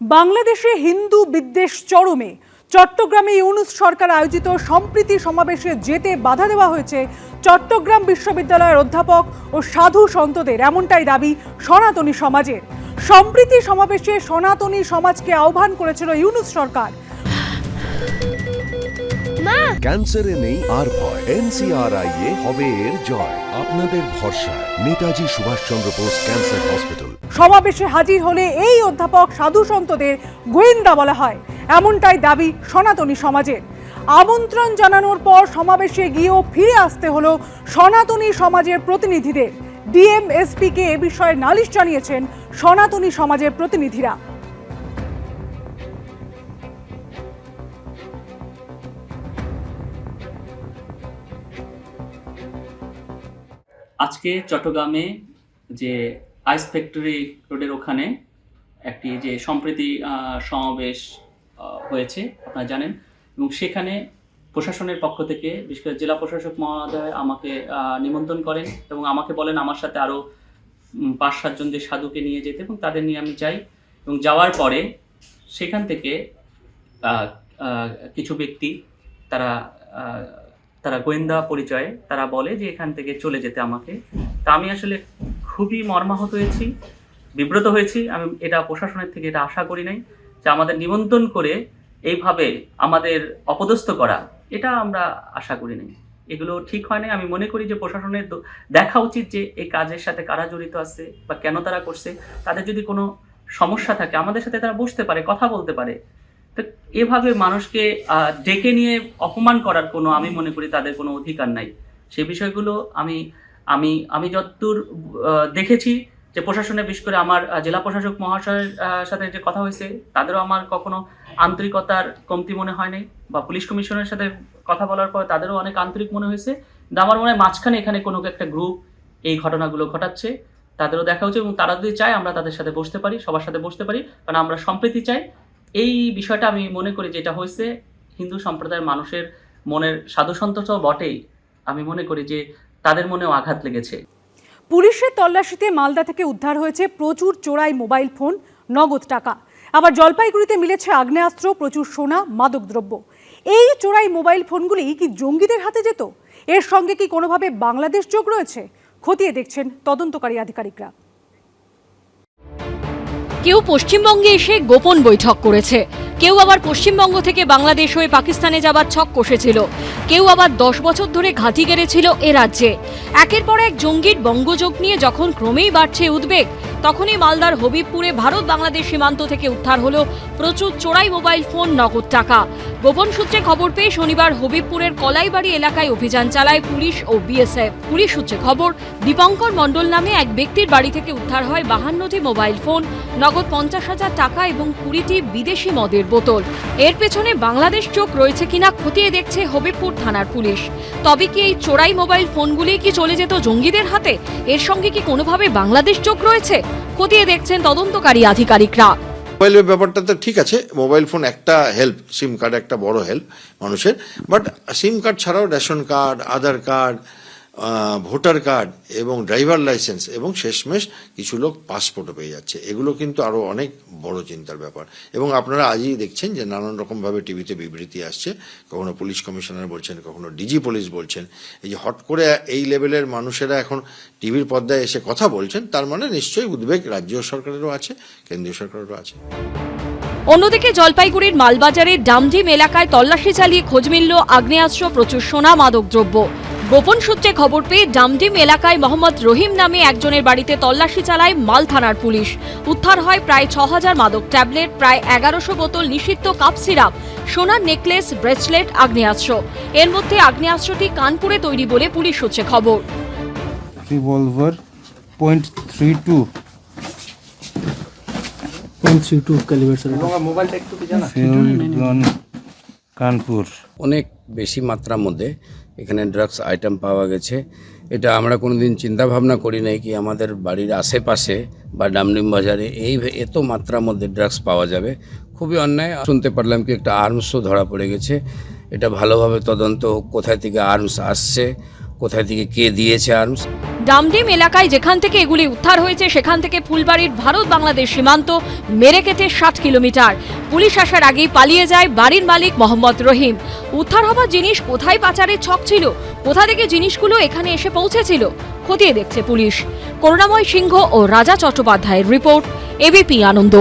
বাংলাদেশে হিন্দু বিদ্বেষ চরমে। চট্টগ্রামে ইউনুস সরকার আয়োজিত সম্প্রীতি সমাবেশে যেতে বাধা দেওয়া হয়েছে চট্টগ্রাম বিশ্ববিদ্যালয়ের অধ্যাপক ও সাধু সন্তদের, এমনটাই দাবি সনাতনী সমাজের। সম্প্রীতি সমাবেশে সনাতনী সমাজকে আহ্বান করেছিল ইউনুস সরকার। ক্যান্সারে নেই আর ভয়। এনসিআরআই এ হবে এর জয়। আপনাদের ভরসা নেতাজি সুভাষচন্দ্র বোস ক্যান্সার হসপিটাল। সমাবেশে হাজির হলে এই অধ্যাপক সাধু সন্তদের গোয়েন্দা বলা হয়। এমনটাই দাবি সনাতনী সমাজের। আমন্ত্রণ জানানোর পর সমাবেশে গিয়েও ফিরে আসতে হলো সনাতনী সমাজের প্রতিনিধিদের। ডিএমএসপিকে এ বিষয়ে নালিশ জানিয়েছেন সনাতনী সমাজের প্রতিনিধিরা। আজকে চট্টগ্রামে যে আইস ফ্যাক্টরি রোডের ওখানে একটি যে সম্প্রীতি সমাবেশ হয়েছে, আপনারা জানেন। এবং সেখানে প্রশাসনের পক্ষ থেকে, বিশেষ করে জেলা প্রশাসক মহোদয় আমাকে নিমন্ত্রণ করেন এবং আমাকে বলেন আমার সাথে আরও পাঁচ সাতজন যে সাধুকে নিয়ে যেতে এবং তাদের নিয়ে আমি যাই। এবং যাওয়ার পরে সেখান থেকে কিছু ব্যক্তি তারা তারা গোয়েন্দা পরিচয়ে তারা বলে যে এখান থেকে চলে যেতে আমাকে। তা আমি আসলে খুবই মর্মাহত হয়েছি, বিব্রত হয়েছি। আমি এটা প্রশাসনের থেকে এটা আশা করি নাই যে আমাদের নিমন্ত্রণ করে এইভাবে আমাদের অপদস্থ করা, এটা আমরা আশা করি নাই। এগুলো ঠিক হয় নাই। আমি মনে করি যে প্রশাসনের দেখা উচিত যে এই কাজের সাথে কারা জড়িত আছে বা কেন তারা করছে, তাদের যদি কোনো সমস্যা থাকে, আমাদের সাথে তারা বসতে পারে, কথা বলতে পারে। এভাবে মানুষকে ডেকে নিয়ে অপমান করার কোনো, আমি মনে করি তাদের কোনো অধিকার নাই। সে বিষয়গুলো আমি আমি আমি যতদূর দেখেছি যে প্রশাসনে বিশেষ করে আমার জেলা প্রশাসক মহাশয়ের সাথে যে কথা হয়েছে, তাদেরও আমার কখনো আন্তরিকতার কমতি মনে হয় নাই বা পুলিশ কমিশনের সাথে কথা বলার পর তাদেরও অনেক আন্তরিক মনে হয়েছে। কিন্তু আমার মনে হয় মাঝখানে এখানে কোনো একটা গ্রুপ এই ঘটনাগুলো ঘটাচ্ছে। তাদেরও দেখা উচিত এবং তারা যদি চায় আমরা তাদের সাথে বসতে পারি, সবার সাথে বসতে পারি। কারণ আমরা সম্প্রীতি চাই। এই বিষয়টা আমি মনে করি যেটা হয়েছে, হিন্দু সম্প্রদায়ের মানুষের মনের সাধু সন্তোষ বটেই। আমি মনে করি যে তাদের মনেও আঘাত লেগেছে। পুলিশের তল্লাশিতে মালদা থেকে উদ্ধার হয়েছে প্রচুর চোরাই মোবাইল ফোন, নগদ টাকা। আবার জলপাইগুড়িতে মিলেছে আগ্নেয়াস্ত্র, প্রচুর সোনা, মাদকদ্রব্য। এই চোরাই মোবাইল ফোনগুলি কি জঙ্গিদের হাতে যেত? এর সঙ্গে কি কোনোভাবে বাংলাদেশ যোগ রয়েছে? খতিয়ে দেখছেন তদন্তকারী আধিকারিকরা। কেউ পশ্চিমবঙ্গে এসে গোপন বৈঠক করেছে। কেউ আবার পশ্চিমবঙ্গ থেকে বাংলাদেশ হয়ে পাকিস্তানে যাবার ছক কষেছিল। কেউ আবার দশ বছর ধরে ঘাঁটি গেড়েছিল এ রাজ্যে। একের পর এক জঙ্গির বঙ্গযোগ নিয়ে যখন ক্রমেই বাড়ছে উদ্বেগ তখনই মালদার হবিবপুরে ভারত বাংলাদেশ সীমান্ত থেকে উদ্ধার হলো প্রচুর চোরাই মোবাইল ফোন, নগদ টাকা। গোপন সূত্রে খবর পেয়ে শনিবার হবিবপুরের কলাইবাড়ি এলাকায় অভিযান চালায় পুলিশ ও বিএসএফ। পুলিশ সূত্রে খবর, দীপঙ্কর মণ্ডল নামে এক ব্যক্তির বাড়ি থেকে উদ্ধার হয় বাহান্নটি মোবাইল ফোন, নগদ পঞ্চাশ হাজার টাকা এবং কুড়িটি বিদেশি মদের বোতল। এর পেছনে বাংলাদেশ চোখ রয়েছে কিনা খতিয়ে দেখছে হবিবপুর থানার পুলিশ। তবে কি এই চোরাই মোবাইল ফোনগুলি কি চলে যেত জঙ্গিদের হাতে? এর সঙ্গে কি কোনোভাবে বাংলাদেশ চোখ রয়েছে? খতিয়ে দেখছেন তদন্তকারী আধিকারিকরা। মোবাইলের ব্যাপারটা তো ঠিক আছে মোবাইল ফোন একটা হেল্প সিম কার্ড একটা বড় হেল্প মানুষের বাট সিম কার্ড ছাড়াও ration card Aadhaar card voter card এবং ড্রাইভার লাইসেন্স এবং শেষমেশ কিছু লোক পাসপোর্টও পেয়ে যাচ্ছে। এগুলো কিন্তু আরও অনেক বড় চিন্তার ব্যাপার। এবং আপনারা আজই দেখছেন যে নানান রকমভাবে টিভিতে বিবৃতি আসছে। কখনো পুলিশ কমিশনার বলছেন, কখনো ডিজি পুলিশ বলছেন। এই যে হট করে এই লেভেলের মানুষেরা এখন টিভির পর্দায় এসে কথা বলছেন, তার মানে নিশ্চয়ই উদ্বেগ রাজ্য সরকারেরও আছে, কেন্দ্রীয় সরকারেরও আছে। অন্যদিকে জলপাইগুড়ির মালবাজারের ডামডিম এলাকায় তল্লাশি চালিয়ে খোঁজ মিলল আগ্নেয়াস্ত্র, প্রচুর সোনা মাদকদ্রব্য। গোপন সূত্রে খবর পেয়ে ডামডিম এলাকায় মোহাম্মদ রহিম নামে একজনের বাড়িতে তল্লাশি চালায় মাল থানার পুলিশ। উদ্ধার হয় প্রায় ছ হাজার মাদক ট্যাবলেট প্রায় এগারোশো বোতল নিষিদ্ধ কাপ সিরাপ সোনার নেকলেস ব্রেসলেট আগ্নেয়াস্ত্র। এর মধ্যে আগ্নেয়াস্ত্রটি কানপুরে তৈরি বলে পুলিশ সূত্রে খবর। revolver point three two field gun Kanpur. অনেক বেশি মাত্রার মধ্যে এখানে ড্রাগস আইটেম পাওয়া গেছে। এটা আমরা কোনোদিন চিন্তা ভাবনা করি নাই কি আমাদের বাড়ির আশেপাশে বা ডামডিম বাজারে এই এত মাত্রার মধ্যে ড্রাগস পাওয়া যাবে। খুবই অন্যায়। শুনতে পারলাম কি একটা আর্মসও ধরা পড়ে গেছে। এটা ভালোভাবে তদন্ত কোথায় থেকে আর্মস আসছে কোথায় থেকে কে দিয়েছে আর্মস ডামডিম এলাকায় যেখান থেকে এগুলি উদ্ধার হয়েছে, সেখান থেকে ফুলবাড়ির ভারত বাংলাদেশ সীমান্ত মেরে কেটে ষাট কিলোমিটার। পুলিশ আসার আগেই পালিয়ে যায় বাড়ির মালিক মোহাম্মদ রহিম। উদ্ধার হওয়া জিনিস কোথায় পাচারের ছক ছিল? কোথা থেকে জিনিসগুলো এখানে এসে পৌঁছেছিল? খতিয়ে দেখছে পুলিশ। করুণাময় সিংহ ও রাজা চট্টোপাধ্যায়ের রিপোর্ট, এবিপি আনন্দ।